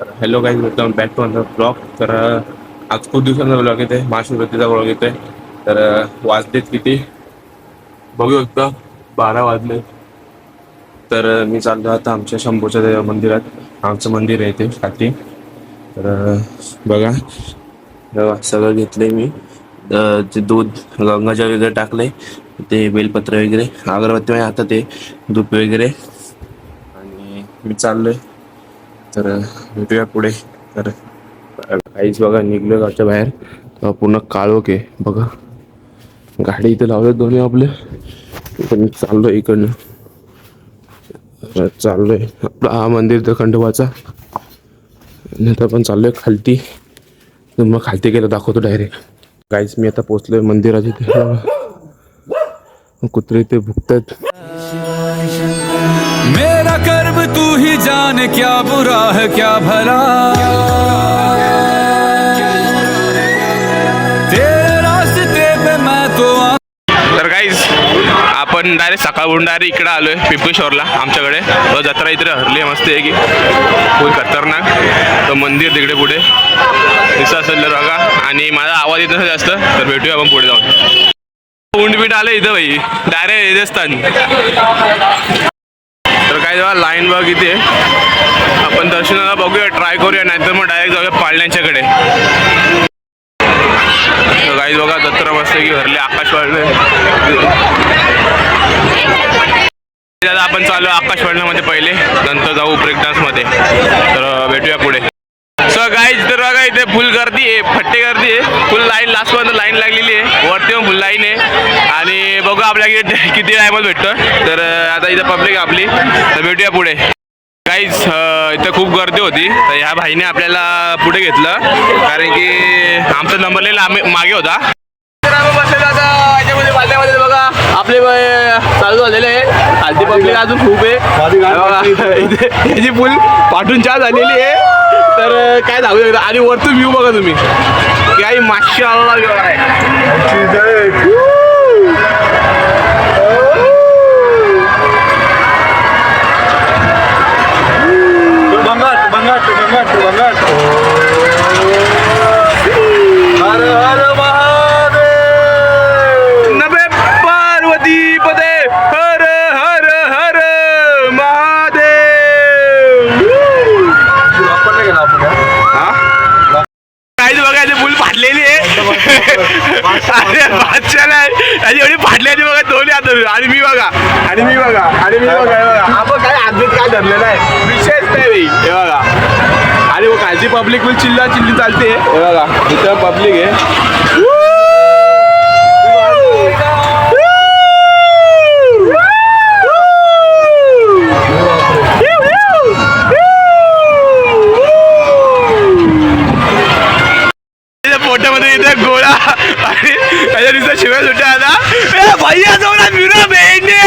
Hello guys welcome back to another vlog तर आज खूप दिवसांचा ब्लॉग येते महाशिवरात्रीचा ब्लॉग येते तर वाजलेत किती? बघू शकतो बारा वाजले तर मी चाललो आता आमच्या शंभूच्या मंदिरात. आमचं मंदिर आहे ते साठी तर बघा. सगळं घेतलं मी. ते दूध गंगाजल वगैरे टाकले ते बेलपत्र वगैरे. अगरबत्ती आता ते दूध वगैरे. आणि मी चाललोय. तर भेटूया पुढे. तर काहीच बघा निघलो गावच्या बाहेर. पूर्ण काळोख आहे बघा. गाडी इथे लावल्यात दोन्ही आपले. पण चाललो इकडनं. चाललोय. आपला हा मंदिर तर खंडोबाचा. नंतर पण चाललोय खालती. मग खालती गेलं दाखवतो डायरेक्ट काहीच मी आता पोचलोय मंदिराच्या तिथे. कुत्रे ते भुकतात. मेरा कर्म तू ही जान क्या बुरा है क्या भला? आपण डायरेक्ट सकाळहून डायरेक्ट इकडं आलोय पिंपू पिंपळेश्वरला आमच्याकडे. तो जत्रा इथे हरली मस्त आहे की खूप खतरनाक. तो मंदिर तिकडे पुढे. दिसत असेल तर बघा. आणि माझा आवाज इथं जास्त तर भेटूया आपण पुढे जाऊन. उंड बीट आलं इथं भाई. डायरेक्ट येत असतात तर काय जेव्हा लाईन बघ इथे. आपण दर्शनाला बघूया ट्राय करूया नाहीतर मग डायरेक्ट जाऊया पाळण्यांच्याकडे. काही बघा दत्तरा मस्त की भरले आकाश दादा आपण चालू आकाश पहिले. नंतर जाऊ ब्रेक डान्समध्ये तर भेटूया पुढे. सर गाईज तर बघा इथे फुल गर्दी आहे फट्टे गर्दी आहे. फुल लाईन लास्ट पर्यंत लाईन लागलेली आहे. वरती फुल लाईन आहे. आणि बघू आपल्याला किती किती भेटतं तर आता इथं पब्लिक आपली. तर भेटूया पुढे. काहीच इथं खूप गर्दी होती. तर ह्या भाईने आपल्याला पुढे घेतलं. कारण की आमचा नंबर लिहिला आम्ही मागे होता. बघा आपले चालू झालेले आहे. खालती पब्लिक अजून खूप आहे. झालेली आहे. तर काय सांगू शकता? आणि वरतून व्ह्यू बघा तुम्ही. काही मागच्या आला फाडलेली आहे. बादशाला बादशाह नाही आणि एवढी फाडलेली बघा दोन्ही आता आणि मी बघा. आणि मी बघा. आणि मी बघा आपण काय आजच काय धरलेलं आहे. विशेष नाही हे बघा. आणि मग काळजी पब्लिक पण चिल्ला चिल्ली चालते. हे बघा. इथं पब्लिक आहे. होतो इथे गोळा. आणि त्याच्या दिवसा शिवाय सुट्या आता भैया जोडा मिरा बेने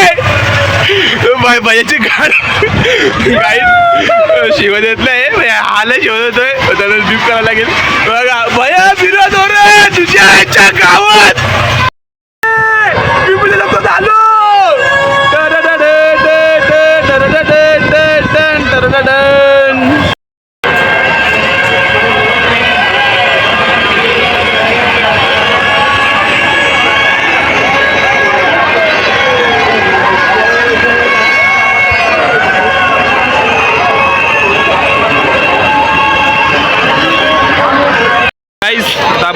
भैयाची गाड गाईड शिवत येत नाही. आलं शिवत होतोय त्याला जीप करायला लागेल. बघा भैया मिरा जोडा तुझ्या गावात.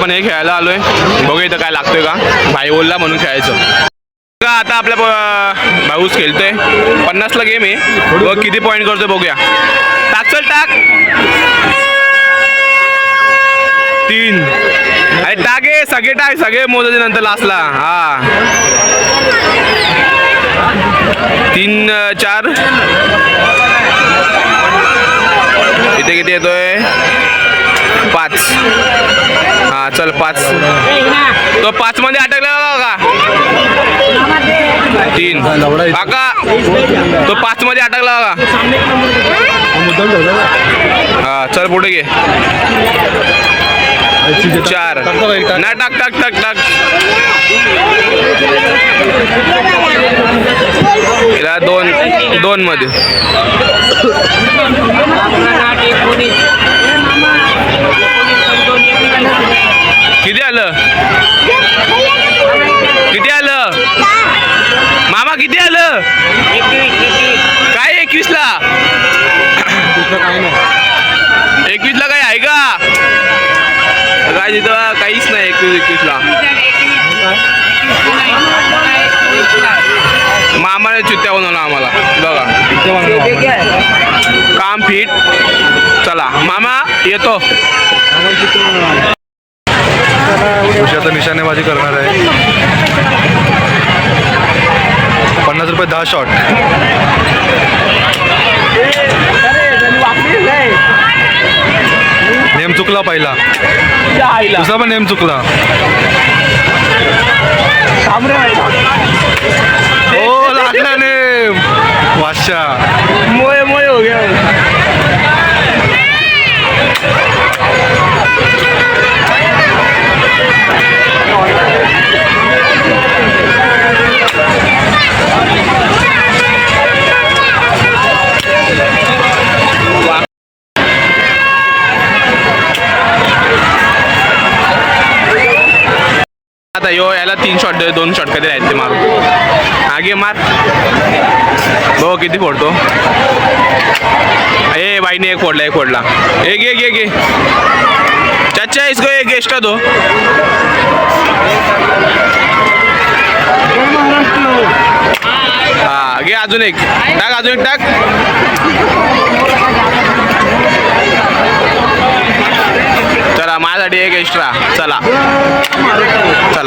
आपण हे खेळायला आलोय. बघू इथं काय लागतोय का. भाई बोलला म्हणून खेळायचं. का आता आपल्या भाऊस खेळतोय. पन्नासला गेम आहे. बघ किती पॉईंट करतोय बघूया. टाक चल टाक. तीन. अरे टाक हे सगळे टाक सगळे मोजायचे नंतर लास्टला हा. तीन चार. इथे किती येतोय? पाच. हा चल पाच. तो पाच मध्ये अटकला का? तीन. काका तो पाच मध्ये अटकला का? हा चल पुढे घे. चार. टाक? ना टाक टाक टाक टाक. दोन दोन मध्ये तिथं काहीच नाही एकवीस एकवीसला. मामाने चुत्या बनवला आम्हाला बघा. काम फिट चला. मामा येतो. आता निशाणेबाजी करणार आहे. पन्नास रुपये दहा शॉट नेम चुकला पहिला. दुसरा पण नेम चुकला हो लागला नेम वाशा मोये मोये हो गया आता यो याला तीन शॉट दोन शॉट कधी आहेत मार आगे मार. बघ किती फोडतो. ए बाईने एक फोडला एक फोडला. ए गे गे घे. चाचा इसको एक एक्स्ट्रा दो. हा घे अजून एक. टाक अजून एक टाक.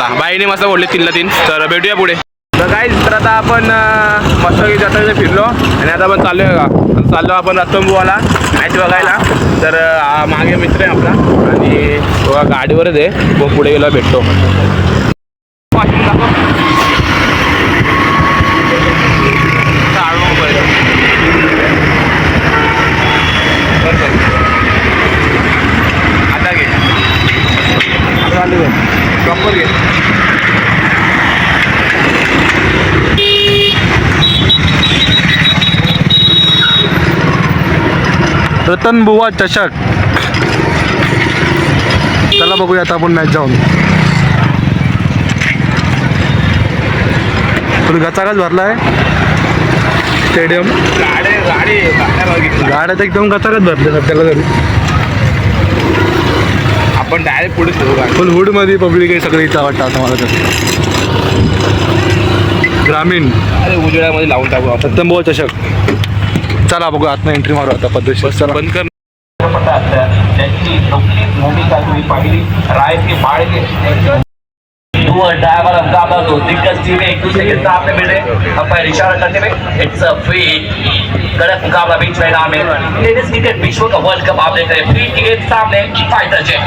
चला बाईने मस्त बोलले तीनला तीन. तर भेटूया पुढे. तर काय तर आता आपण मस्त जाता फिरलो आणि आता आपण चाललोय का चाललो आपण रतनबुवाला मॅच बघायला. तर मागे मित्र आहे आपला. आणि गाडीवरच आहे. तो पुढे गेला भेटतो आता घे आता चालू घे प्रॉपर घे रतन बुवा चषक. चला बघूया आता आपण मॅच जाऊन. फुल गचागच भरला आहे स्टेडियम गाडी गाडी गाड्या तर एकदम गचागच भरले सध्याला तरी. आपण डायरेक्ट पुढे फुल हुडमध्ये पब्लिक आहे सगळी इथं वाटतं आता मला तर. ग्रामीण. अरे उजेडामध्ये लावून टाकू आपण. रतन बुवा चषक. चला बघू आतनं एंट्री मारू आता पद्धतशीर. चला. बंद कर. त्यांची नुकतीच भूमिका तुम्ही पाहिली ड्राइवर दिग्गज टीमें एक दूसरे के सामने मिले अंपायर इशारा करते हुए इट्स अ फ्री कड़क मुकाबला बीच मैदान में लेडीज क्रिकेट विश्व का वर्ल्ड कप आप देख रहे हैं फ्री के सामने फाइटर जेट